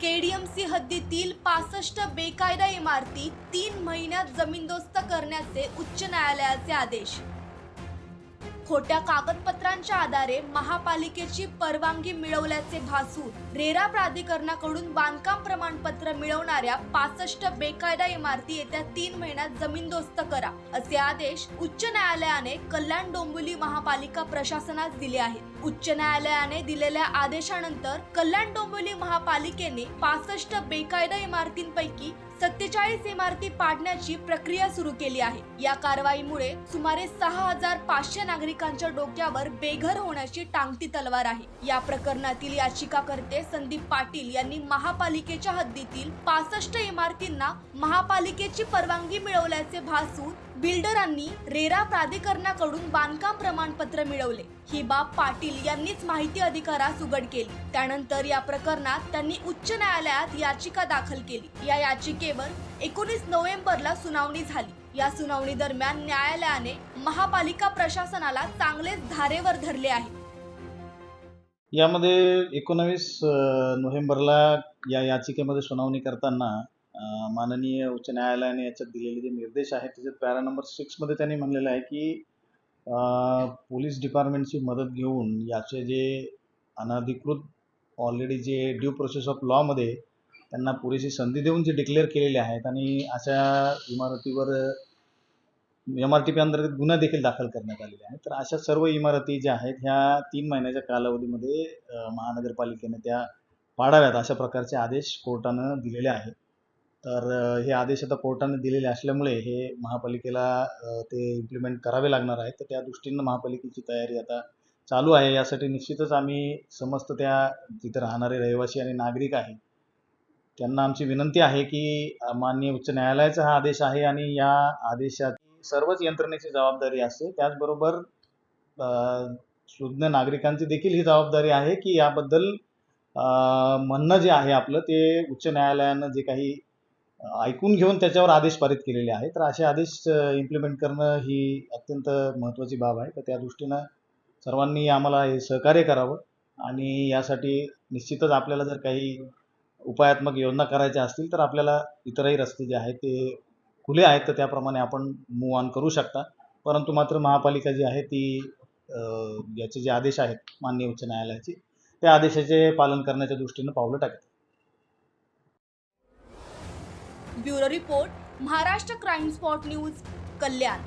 KDMC हद्दीतील पासष्ट बेकायदा इमारती तीन महिन्यात जमीनदोस्त करण्याचे उच्च न्यायालयाचे आदेश. खोट्या कागदपत्रांच्या आधारे महापालिकेची परवानगी मिळवल्याचे भासून रेरा प्राधिकरणाकडून बांधकाम प्रमाणपत्र मिळवणाऱ्या पासष्ट बेकायदा इमारती येत्या तीन महिन्यात जमीनदोस्त करा असे आदेश उच्च न्यायालयाने कल्याण डोंबिवली महापालिका प्रशासनास दिले आहेत. उच्च न्यायालयाने दिलेल्या आदेशानंतर कल्याण डोंबिवली महापालिकेने पासष्ट बेकायदा इमारतींपैकी सत्तेचाळीस इमारती पाडण्याची प्रक्रिया सुरू केली आहे. या कारवाईमुळे सुमारे सहा हजार पाचशे नागरिक नागरिकांच्या डोक्यावर बेघर होण्याची टांगती तलवार आहे. या प्रकरणातील याचिकाकर्ते संदीप पाटील यांनी महापालिकेच्या हद्दीतील पासष्ट इमारतींना महापालिकेची परवानगी मिळवल्याचे भासून बिल्डरांनी रेरा प्राधिकरणाकडून बांधकाम प्रमाणपत्र मिळवले. ही बाब पाटील यांनीच माहिती अधिकारास उघड केली. त्यानंतर या प्रकरणात त्यांनी उच्च न्यायालयात याचिका दाखल केली. या याचिकेवर एकोणीस नोव्हेंबरला सुनावणी झाली. या सुनावणी दरम्यान न्यायालयाने महापालिका प्रशासनाला चांगलेच धारेवर धरले आहे. यामध्ये एकोणावीस नोव्हेंबरला या याचिकेमध्ये सुनावणी करताना माननीय उच्च न्यायालयाने याच्यात दिलेले जे निर्देश आहेत त्याच्यात पॅरा नंबर सिक्समध्ये त्यांनी म्हणलेलं आहे की पोलीस डिपार्टमेंटची मदत घेऊन याचे जे अनधिकृत ऑलरेडी जे ड्यू प्रोसेस ऑफ लॉमध्ये त्यांना पुरेशी संधी देऊन जे डिक्लेअर केलेले आहेत आणि अशा इमारतीवर एम आर टी पी अंतर्गत गुन्हा देखील दाखल करण्यात आलेले आहेत. तर अशा सर्व इमारती ज्या आहेत ह्या तीन महिन्याच्या कालावधीमध्ये महानगरपालिकेने त्या पाडाव्यात अशा प्रकारचे आदेश कोर्टानं दिलेले आहेत. तर हे आदेश आता कोर्टाने दिलेले असल्यामुळे हे महापालिकेला ते इम्प्लिमेंट करावे लागणार आहेत. तर त्या दृष्टीनं महापालिकेची तयारी आता चालू आहे. यासाठी निश्चितच आम्ही समस्त त्या तिथे राहणारे रहिवासी आणि नागरिक आहेत त्यांना आमची विनंती आहे की माननीय उच्च न्यायालयाचा हा आदेश आहे आणि या आदेशात सर्वच यंत्रणेची जबाबदारी असते. त्याचबरोबर शुज्ञ सुज्ञ नागरिकांची देखील ही जबाबदारी आहे की याबद्दल म्हणणं जे आहे आपलं ते उच्च न्यायालयानं जे काही ऐकून घेऊन त्याच्यावर आदेश पारित केलेले आहेत. तर असे आदेश इम्प्लिमेंट करणं ही अत्यंत महत्त्वाची बाब आहे. तर त्या दृष्टीनं सर्वांनी आम्हाला हे सहकार्य करावं आणि यासाठी निश्चितच आपल्याला जर काही उपायात्मक योजना करायच्या असतील तर आपल्याला इतरही रस्ते जे आहेत ते खुले आहेत तर त्याप्रमाणे आपण मूव ऑन करू शकता. परंतु मात्र महापालिका जी आहे ती याचे जे आदेश आहेत माननीय उच्च न्यायालयाचे त्या आदेशाचे पालन करण्याच्या दृष्टीनं पावलं टाकते bureau report Maharashtra crime spot news Kalyan.